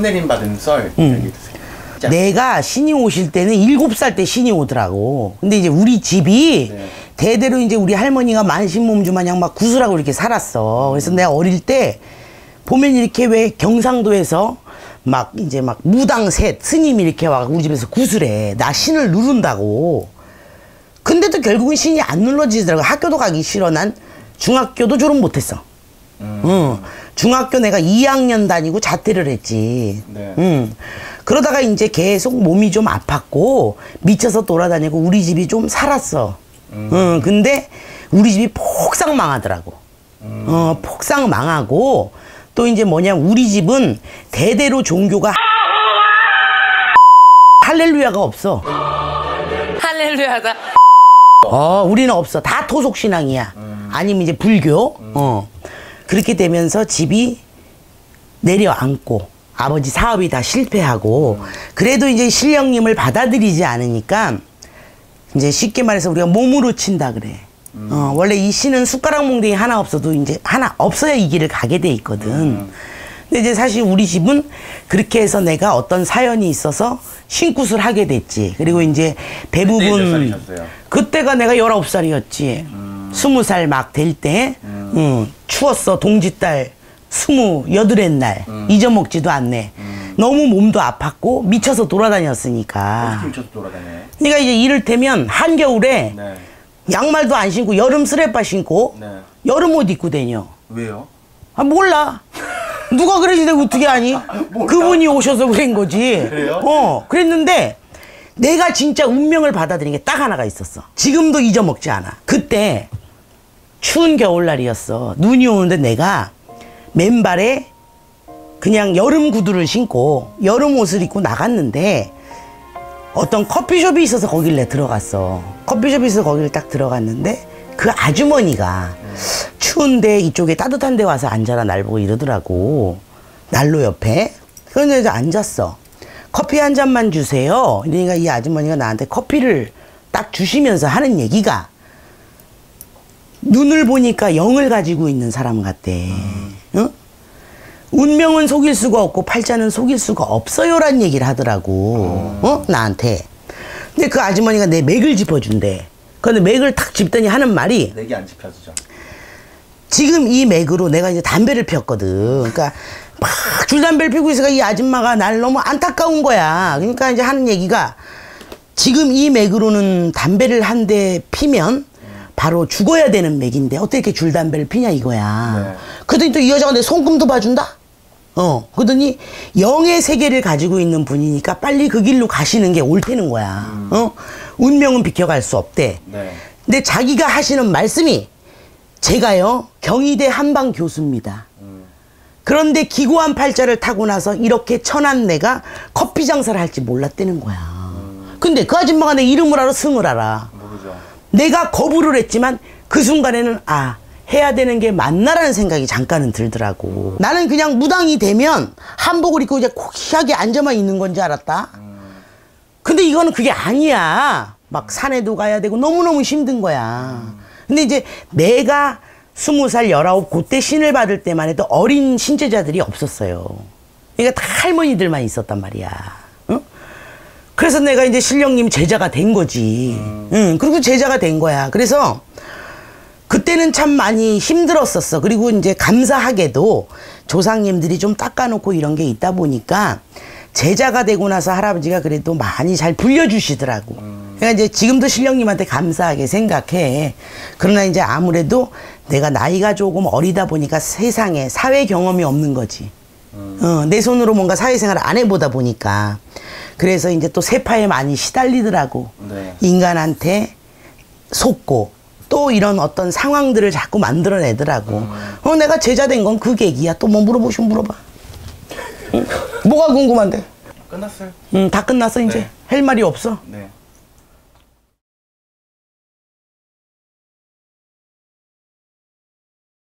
신내림 받은 썰 음. 주세요. 자, 내가 신이 오실 때는 일곱 살 때 신이 오더라고. 근데 이제 우리 집이 네. 대대로 이제 우리 할머니가 만신몸주 마냥 막 구슬하고 이렇게 살았어. 그래서 내가 어릴 때 보면 이렇게 왜 경상도에서 막 이제 막 무당 셋 스님이 이렇게 와 우리 집에서 구슬해. 나 신을 누른다고. 근데도 결국은 신이 안 눌러지더라고. 학교도 가기 싫어. 난 중학교도 졸업 못했어. 응. 중학교 내가 2학년 다니고 자퇴를 했지. 네. 응. 그러다가 이제 계속 몸이 좀 아팠고 미쳐서 돌아다니고 우리 집이 좀 살았어. 응. 근데 우리 집이 폭삭 망하더라고. 어, 폭삭 망하고 또 이제 뭐냐 우리 집은 대대로 종교가 할렐루야가 없어. 할렐루야다. 어, 우리는 없어. 다 토속 신앙이야. 아니면 이제 불교. 어. 그렇게 되면서 집이 내려앉고 아버지 사업이 다 실패하고 그래도 이제 신령님을 받아들이지 않으니까 이제 쉽게 말해서 우리가 몸으로 친다 그래. 어, 원래 이 신은 숟가락 몽둥이 하나 없어도 이제 하나 없어야 이 길을 가게 돼 있거든. 근데 이제 사실 우리 집은 그렇게 해서 내가 어떤 사연이 있어서 신굿을 하게 됐지. 그리고 이제 대부분? 그때가 내가 19살이었지. 스무 살 막 될 때, 응, 추웠어. 동짓달 스무 여덟의 날. 잊어먹지도 않네. 너무 몸도 아팠고 미쳐서 돌아다녔으니까. 어떻게 미쳐서 돌아다녀요? 그러니까 이제 이를테면 한겨울에 네. 양말도 안 신고 여름 스레빠 신고 네. 여름 옷 입고 다녀. 왜요? 아 몰라. 누가 그러지 내가 어떻게 아니? 그분이 오셔서 그런 거지. 그래요? 어, 그랬는데 내가 진짜 운명을 받아들인 게 딱 하나가 있었어. 지금도 잊어먹지 않아. 그때 추운 겨울날이었어. 눈이 오는데 내가 맨발에 그냥 여름 구두를 신고 여름 옷을 입고 나갔는데 어떤 커피숍이 있어서 거길 내 들어갔어. 커피숍이 있어서 거기를 딱 들어갔는데 그 아주머니가 추운데 이쪽에 따뜻한 데 와서 앉아라 날 보고 이러더라고. 난로 옆에. 이제 앉았어. 커피 한 잔만 주세요. 그러니까 이 아주머니가 나한테 커피를 딱 주시면서 하는 얘기가 눈을 보니까 영을 가지고 있는 사람 같대. 응? 운명은 속일 수가 없고 팔자는 속일 수가 없어요란 얘기를 하더라고. 어? 나한테. 근데 그 아주머니가 내 맥을 짚어준대. 근데 맥을 탁 짚더니 하는 말이 내기 안 짚혀지죠. 지금 이 맥으로 내가 이제 담배를 피웠거든. 그러니까 막 줄담배를 피우고 있으니까 이 아줌마가 날 너무 안타까운 거야. 그러니까 이제 하는 얘기가 지금 이 맥으로는 담배를 한 대 피면 바로 죽어야 되는 맥인데 어떻게 이렇게 줄담배를 피냐 이거야. 네. 그러더니 또 이 여자가 내 손금도 봐준다? 어. 그러더니 영의 세계를 가지고 있는 분이니까 빨리 그 길로 가시는 게 옳다는 거야. 어? 운명은 비켜갈 수 없대. 네. 근데 자기가 하시는 말씀이 제가요 경희대 한방 교수입니다. 그런데 기고한 팔자를 타고 나서 이렇게 천한 내가 커피 장사를 할지 몰랐다는 거야. 근데 그 아줌마가 내 이름을 알아 승을 알아. 내가 거부를 했지만 그 순간에는 아 해야 되는 게 맞나라는 생각이 잠깐은 들더라고. 나는 그냥 무당이 되면 한복을 입고 이제 고시하게 앉아만 있는 건지 알았다. 근데 이거는 그게 아니야. 막 산에도 가야 되고 너무너무 힘든 거야. 근데 이제 내가 스무 살, 열아홉, 그때 신을 받을 때만 해도 어린 신제자들이 없었어요. 그러니까 다 할머니들만 있었단 말이야. 응? 그래서 내가 이제 신령님 제자가 된 거지. 응, 그리고 제자가 된 거야. 그래서 그때는 참 많이 힘들었었어. 그리고 이제 감사하게도 조상님들이 좀 닦아놓고 이런 게 있다 보니까 제자가 되고 나서 할아버지가 그래도 많이 잘 불려주시더라고. 그러니까 이제 지금도 신령님한테 감사하게 생각해. 그러나 이제 아무래도 내가 나이가 조금 어리다 보니까 세상에 사회 경험이 없는 거지. 어, 내 손으로 뭔가 사회생활을 안 해보다 보니까. 그래서 이제 또 세파에 많이 시달리더라고. 네. 인간한테 속고 또 이런 어떤 상황들을 자꾸 만들어내더라고. 어, 내가 제자 된 건 그 계기야. 또 뭐 물어보시면 물어봐. 응? 뭐가 궁금한데? 끝났어요. 응, 다 끝났어, 이제. 네. 할 말이 없어. 네.